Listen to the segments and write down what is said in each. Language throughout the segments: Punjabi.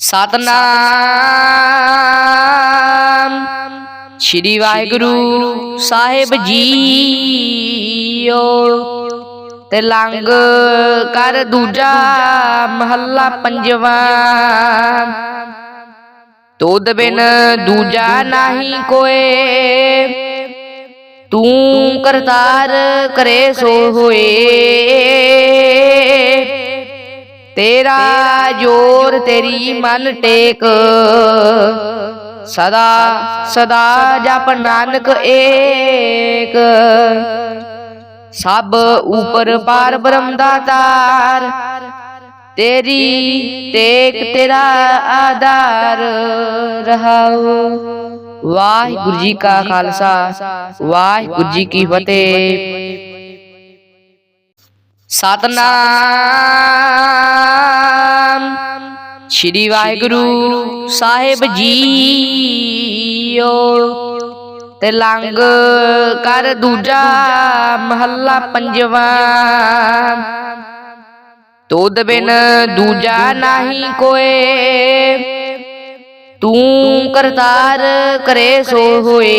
ਸਤਨਾਮ ਸ੍ਰੀ ਵਾਹਿਗੁਰੂ ਸਾਹਿਬ ਜੀਓ ਤੇ ਲੰਗ ਕਰ ਦੂਜਾ ਮਹੱਲਾ ਪੰਜਵਾਂ। ਤੋਦ ਬਿਨ ਦੂਜਾ ਨਹੀਂ ਕੋਏ, ਤੂੰ ਕਰਤਾਰ ਕਰੇ ਸੋ ਹੋਏ। ਤੇਰਾ ਜੋਰ ਤੇਰੀ ਮਨ ਟੇਕ। ਸਦਾ ਸਦਾ ਜਪ ਨਾਨਕ ਏਕ। ਸਭ ਉਪਰ ਪਾਰ ਬ੍ਰਹਮ ਦਾਤਾਰ ਤੇਰੀ ਟੇਕ ਤੇਰਾ ਆਧਾਰ। ਰਹਾਉ ਵਾਹਿਗੁਰੂ ਜੀ ਕਾ ਖਾਲਸਾ। ਵਾਹਿਗੁਰੂ ਜੀ ਕੀ ਫਤਿਹ। ਸਤਨਾਮ। ਸ੍ਰੀ ਵਾਹਿਗੁਰੂ ਸਾਹਿਬ ਜੀਓ ਤੇ ਲੰਗ ਕਰ ਦੂਜਾ ਮਹੱਲਾ ਪੰਜਵਾਂ। ਤੋਦ ਬਿਨ ਦੂਜਾ ਨਹੀਂ ਕੋਏ। ਤੂੰ ਕਰਤਾਰ ਕਰੇ ਸੋ ਹੋਏ।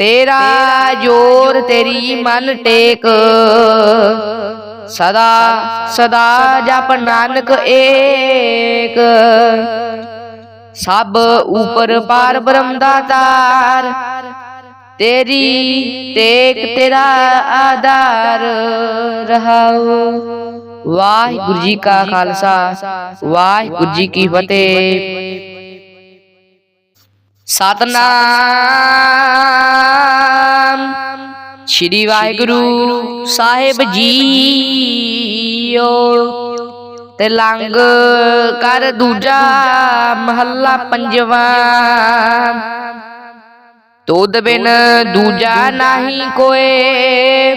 ਤੇਰਾ ਜੋਰ ਤੇਰੀ ਮਨ ਟੇਕ। ਸਦਾ ਸਦਾ ਜਪ ਨਾਨਕ ਏਕ। ਸਭ ਉਪਰ ਪਾਰ ਬ੍ਰਹਮ ਦਾਤਾਰ ਤੇਰੀ ਟੇਕ ਤੇਰਾ ਆਧਾਰ ਰਹਾਉ ਵਾਹਿਗੁਰੂ ਜੀ ਕਾ ਖਾਲਸਾ। ਵਾਹਿਗੁਰੂ ਜੀ ਕੀ ਫਤਿਹ। ਸਤਨਾਮ। ਸ੍ਰੀ ਵਾਹਿਗੁਰੂ ਸਾਹਿਬ ਜੀਓ। ਤੇ ਲੰਗ ਕਰ ਦੂਜਾ ਮਹੱਲਾ ਪੰਜਵਾ। ਤੋਦ ਬਿਨ ਦੂਜਾ ਨਹੀਂ ਕੋਏ।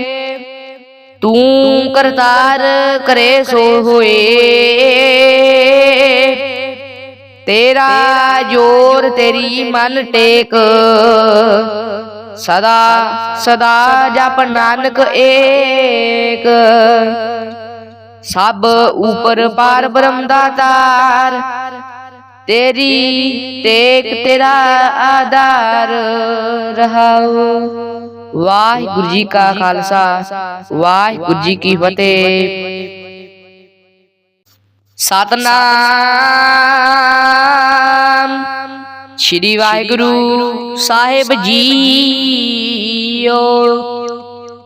ਤੂੰ ਕਰਤਾਰ ਕਰੇ ਸੋ ਹੋਏ। ਤੇਰਾ ਜੋਰ ਤੇਰੀ ਮਨ ਟੇਕ। ਸਦਾ ਸਦਾ ਜਪ ਨਾਨਕ ਏਕ। ਸਭ ਉਪਰ ਪਾਰ ਬ੍ਰਹਮ ਦਾਤਾਰ ਤੇਰੀ ਟੇਕ ਤੇਰਾ ਆਧਾਰ ਰਹਾਉ। ਵਾਹਿਗੁਰੂ ਜੀ ਕਾ ਖਾਲਸਾ, ਵਾਹਿਗੁਰੂ ਜੀ ਕੀ ਫਤਿਹ। ਸਤਨਾਮ। ਸ੍ਰੀ ਵਾਹਿਗੁਰੂ ਸਾਹਿਬ ਜੀਓ।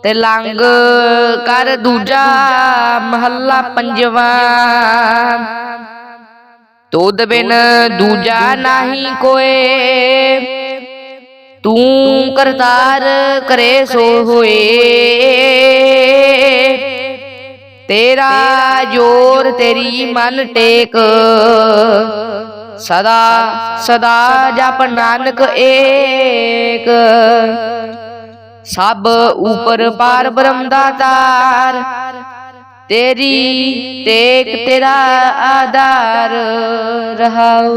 ਤੇ ਲੰਗ ਕਰ ਦੂਜਾ ਮਹੱਲਾ ਪੰਜਵਾ। ਤੋਦ ਬਿਨ ਦੂਜਾ ਨਹੀਂ ਕੋਏ। ਤੂੰ ਕਰਤਾਰ ਕਰੇ ਸੋ ਹੋਏ। ਤੇਰਾ ਜੋਰ ਤੇਰੀ ਮਨ ਟੇਕ। ਸਦਾ ਸਦਾ ਜਪ ਨਾਨਕ ਏਕ। ਸਭ ਉਪਰ ਪਾਰ ਬ੍ਰਹਮ ਦਾਤਾਰ ਤੇਰੀ ਟੇਕ ਤੇਰਾ ਆਧਾਰ ਰਹਾਉ।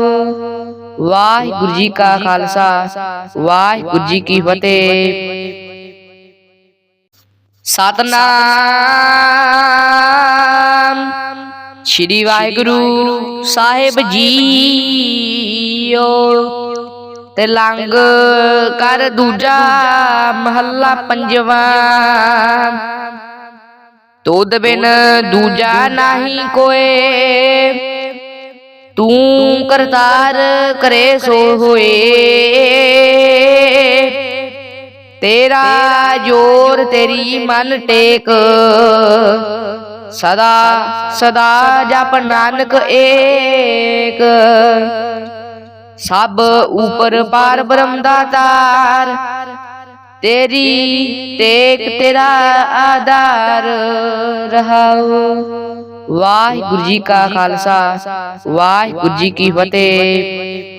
ਵਾਹਿਗੁਰੂ ਜੀ ਕਾ ਖਾਲਸਾ, ਵਾਹਿਗੁਰੂ ਜੀ ਕੀ ਫਤਿਹ। ਸਤਨਾਮ ਸ੍ਰੀ ਵਾਹਿਗੁਰੂ ਸਾਹਿਬ ਜੀਓ। ਤੇ ਲੰਗ ਕਰ ਦੂਜਾ ਮਹੱਲਾ ਪੰਜਵਾ। ਤੋਦ ਬਿਨ ਦੂਜਾ ਨਹੀਂ ਕੋਏ। ਤੂੰ ਕਰਤਾਰ ਕਰੇ ਸੋ ਹੋਏ। ਤੇਰਾ ਜੋਰ ਤੇਰੀ ਮਨ ਟੇਕ। ਸਦਾ ਸਦਾ ਜਪ ਨਾਨਕ ਏਕ। ਸਭ ਉਪਰ ਪਾਰ ਬ੍ਰਹਮ ਦਾਤਾਰ ਤੇਰੀ ਟੇਕ ਤੇਰਾ ਆਧਾਰ ਰਹਾਉ। ਵਾਹਿਗੁਰੂ ਜੀ ਕਾ ਖਾਲਸਾ, ਵਾਹਿਗੁਰੂ ਜੀ ਕੀ ਫਤਿਹ।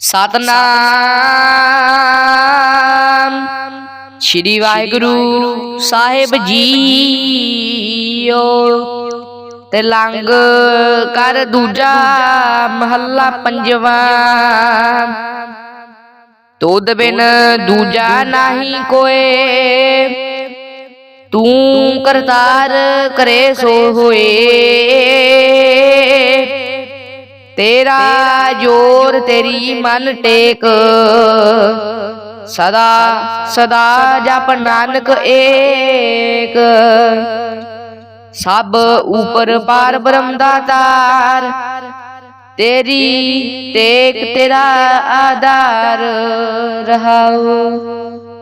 ਸਤਨਾਮ। ਸ੍ਰੀ ਵਾਹਿਗੁਰੂ ਸਾਹਿਬ ਜੀਓ ਤੇ ਲੰਗ ਕਰ ਦੂਜਾ ਮਹੱਲਾ ਪੰਜਵਾ। ਤੋਦ ਬਿਨ ਦੂਜਾ ਨਹੀਂ ਕੋਏ। ਤੂੰ ਕਰਤਾਰ ਕਰੇ ਸੋ ਹੋਏ। ਤੇਰਾ ਜੋਰ ਤੇਰੀ ਮਨ ਟੇਕ। ਸਦਾ ਸਦਾ ਜਪ ਨਾਨਕ ਏਕ। ਸਭ ਉਪਰ ਪਾਰ ਬ੍ਰਹਮ ਦਾਤਾਰ ਤੇਰੀ ਟੇਕ ਤੇਰਾ ਆਧਾਰ ਰਹਾਉ।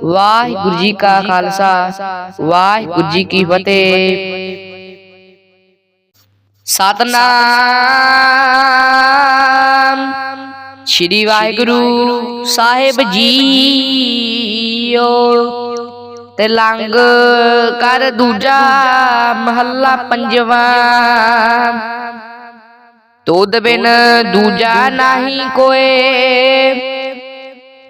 ਵਾਹਿਗੁਰੂ ਜੀ ਕਾ ਖਾਲਸਾ, ਵਾਹਿਗੁਰੂ ਜੀ ਕੀ ਫਤਿਹ। ਸਤਨਾਮ। ਸ਼੍ਰੀ ਵਾਹਿਗੁਰੂ ਸਾਹਿਬ ਜੀਓ। ਤੇ ਲੰਗ ਕਰ ਦੂਜਾ ਮਹੱਲਾ ਪੰਜਵਾ। ਤੋਦ ਬਿਨ ਦੂਜਾ ਨਹੀਂ ਕੋਏ।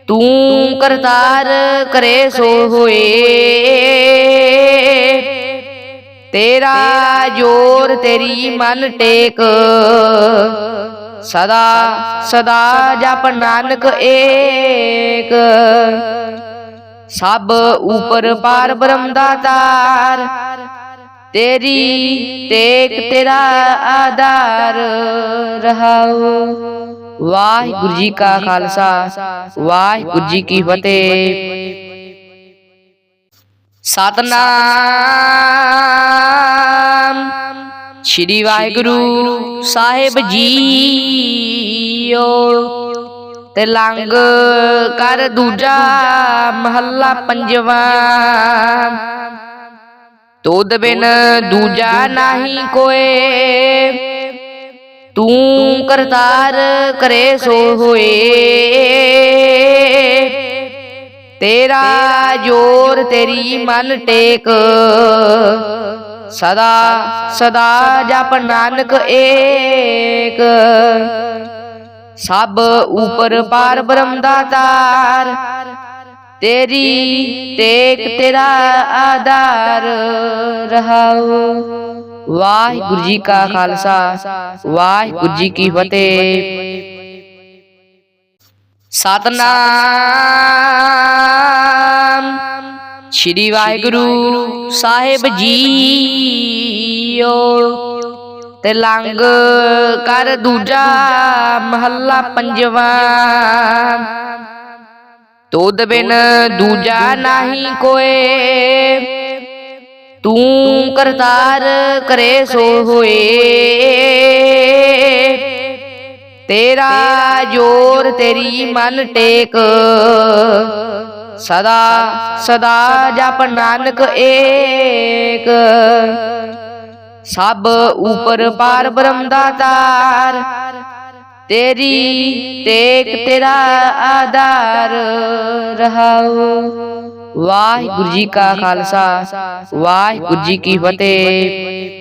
ਤੂੰ ਕਰਤਾਰ ਕਰੇ ਸੋ ਹੋਏ। ਤੇਰਾ ਜੋਰ ਤੇਰੀ ਮਨ ਟੇਕ। ਸਦਾ ਸਦਾ ਜਪ ਨਾਨਕ ਏਕ। ਸਭ ਉਪਰ ਪਾਰ ਬ੍ਰਹਮ ਦਾਤਾਰ ਤੇਰੀ ਟੇਕ ਤੇਰਾ ਆਧਾਰ ਰਹਾਉ। ਵਾਹਿਗੁਰੂ ਜੀ ਕਾ ਖਾਲਸਾ, ਵਾਹਿਗੁਰੂ ਜੀ ਕੀ ਫਤਿਹ। ਸਤਨਾਮ। ਸ਼੍ਰੀ ਵਾਹਿਗੁਰੂ ਸਾਹਿਬ ਜੀਓ। ਤੇ ਲੰਗ ਕਰ ਦੂਜਾ ਮਹੱਲਾ ਪੰਜਵਾ। ਤੋਦ ਬਿਨ ਦੂਜਾ ਨਹੀਂ ਕੋਏ। ਤੂੰ ਕਰਤਾਰ ਕਰੇ ਸੋ ਹੋਏ। ਤੇਰਾ ਜੋਰ ਤੇਰੀ ਮਨ ਟੇਕ। ਸਦਾ ਸਦਾ ਜਪ ਨਾਨਕ ਏਕ। ਸਭ ਉਪਰ ਪਾਰ ਬ੍ਰਹਮ ਦਾਤਾਰ ਤੇਰੀ ਟੇਕ ਤੇਰਾ ਆਧਾਰ ਰਹਾਉ। ਵਾਹਿਗੁਰੂ ਜੀ ਕਾ ਖਾਲਸਾ, ਵਾਹਿਗੁਰੂ ਜੀ ਕੀ ਫਤਿਹ। ਸਤਨਾਮ। ਸ਼੍ਰੀ ਵਾਹਿਗੁਰੂ ਸਾਹਿਬ ਜੀਓ। ਤੇ ਲੰਗ ਕਰ ਦੂਜਾ ਮਹੱਲਾ ਪੰਜਵਾ। ਤੋਦ ਬਿਨ ਦੂਜਾ ਨਹੀਂ ਕੋਏ। ਤੂੰ ਕਰਤਾਰ ਕਰੇ ਸੋ ਹੋਏ। ਤੇਰਾ ਜੋਰ ਤੇਰੀ ਮਨ ਟੇਕ। ਸਦਾ ਸਦਾ ਜਪ ਨਾਨਕ ਏਕ। ਸਭ ਉਪਰ ਪਾਰ ਬ੍ਰਹਮ ਦਾਤਾਰ ਤੇਰੀ ਟੇਕ ਤੇਰਾ ਆਧਾਰ ਰਹਾਉ। ਵਾਹਿਗੁਰੂ ਜੀ ਕਾ ਖਾਲਸਾ, ਵਾਹਿਗੁਰੂ ਜੀ ਕੀ ਫਤਿਹ।